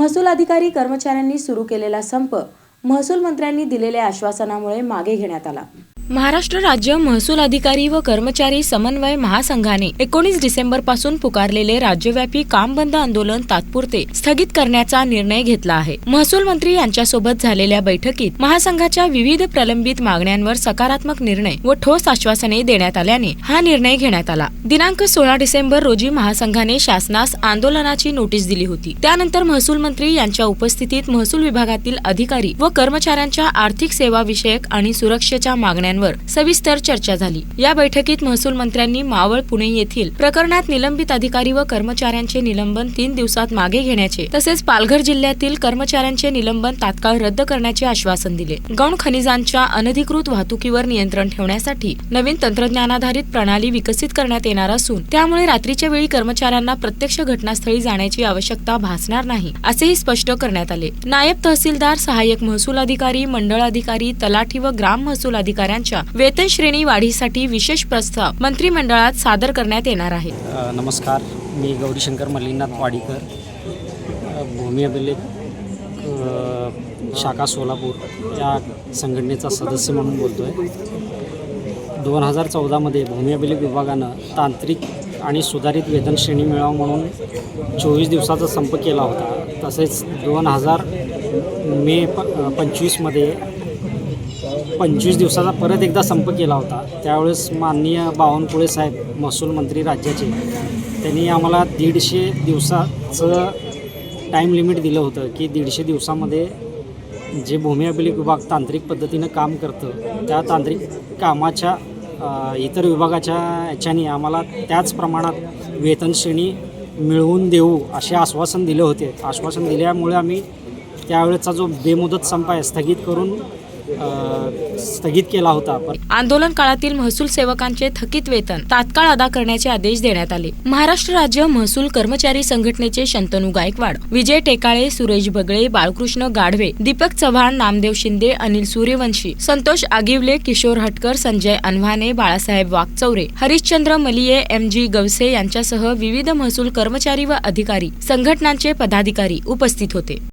महसूल अधिकारी कर्मचाऱ्यांनी सुरू केलेला संप महसूल मंत्र्यांनी दिलेल्या आश्वासनामुळे मागे घेण्यात आला. महाराष्ट्र राज्य महसूल अधिकारी व कर्मचारी समन्वय महासंघाने एकोणीस डिसेंबरपासून पुकारलेले राज्यव्यापी काम बंद आंदोलन तात्पुरते स्थगित करण्याचा निर्णय घेतला आहे. महसूल मंत्री यांच्यासोबत झालेल्या बैठकीत महासंघाच्या विविध प्रलंबित मागण्यांवर सकारात्मक निर्णय व ठोस आश्वासने देण्यात आल्याने हा निर्णय घेण्यात आला. दिनांक सोळा डिसेंबर रोजी महासंघाने शासनास आंदोलनाची नोटीस दिली होती. त्यानंतर महसूल मंत्री यांच्या उपस्थितीत महसूल विभागातील अधिकारी व कर्मचाऱ्यांच्या आर्थिक सेवा विषयक आणि सुरक्षेच्या मागण्यांवर सविस्तर चर्चा झाली. या बैठकीत महसूल मंत्र्यांनी मावळ पुणे येथील प्रकरणात निलंबित अधिकारी व कर्मचाऱ्यांचे निलंबन तीन दिवसात मागे घेण्याचे तसेच पालघर जिल्ह्यातील कर्मचाऱ्यांचे निलंबन तात्काळ रद्द करण्याचे आश्वासन दिले. गौण खनिजांच्या अनधिकृत वाहतुकीवर नियंत्रण ठेवण्यासाठी नवीन तंत्रज्ञानाधारित प्रणाली विकसित करण्यात येणार असून त्यामुळे रात्रीच्या वेळी कर्मचाऱ्यांना प्रत्यक्ष घटनास्थळी जाण्याची आवश्यकता भासणार नाही असेही स्पष्ट करण्यात आले. नायब तहसीलदार सहाय्यक महसूल अधिकारी मंडळ अधिकारी तलाठी व ग्राम महसूल अधिकाऱ्यांच्या वेतन श्रेणी वाढीसाठी विशेष प्रस्ताव मंत्रिमंडळात सादर करण्यात येणार आहे नमस्कार मी गौरीशंकर मल्लीनाथ वाडीकर भूमी अभिलेख शाखा सोलापूर या संघटनेचा सदस्य म्हणून बोलतो आहे दोन हजार चौदामध्ये भूमी अभिलेख विभागानं तांत्रिक आणि सुधारित वेतन श्रेणी मिळावं म्हणून चोवीस दिवसाचा संप केला होता. तसेच दोन हजार मे प पंचवीसमध्ये पंचवीस दिवसाचा परत एकदा संप केला होता. त्यावेळेस माननीय बावनकुळे साहेब महसूल मंत्री राज्याचे त्यांनी आम्हाला दीडशे दिवसाचं टाईम लिमिट दिलं होतं की दीडशे दिवसामध्ये जे भूमी अभिलेख विभाग तांत्रिक पद्धतीनं काम करतं त्या तांत्रिक कामाच्या इतर विभागाच्या याच्याने आम्हाला त्याच प्रमाणात वेतन श्रेणी मिळवून देऊ असे आश्वासन दिले होते. आश्वासन दिल्यामुळे आम्ही त्यावेळेचा जो बेमुदत संप आहे स्थगित करून स्थगित केला होता. आंदोलन काळातील महसूल सेवकांचे थकीत वेतन तात्काळ अदा करण्याचे आदेश देण्यात आले. महाराष्ट्र राज्य महसूल कर्मचारी संघटनेचे शंतनू गायकवाड विजय टेकाळे सुरेश बगळे बाळकृष्ण गाढवे दीपक चव्हाण नामदेव शिंदे अनिल सूर्यवंशी संतोष आगिवले किशोर हटकर संजय अनव्हाने बाळासाहेब वाघचौरे हरिश्चंद्र मलिये एम जी गवसे यांच्यासह विविध महसूल कर्मचारी व अधिकारी संघटनांचे पदाधिकारी उपस्थित होते.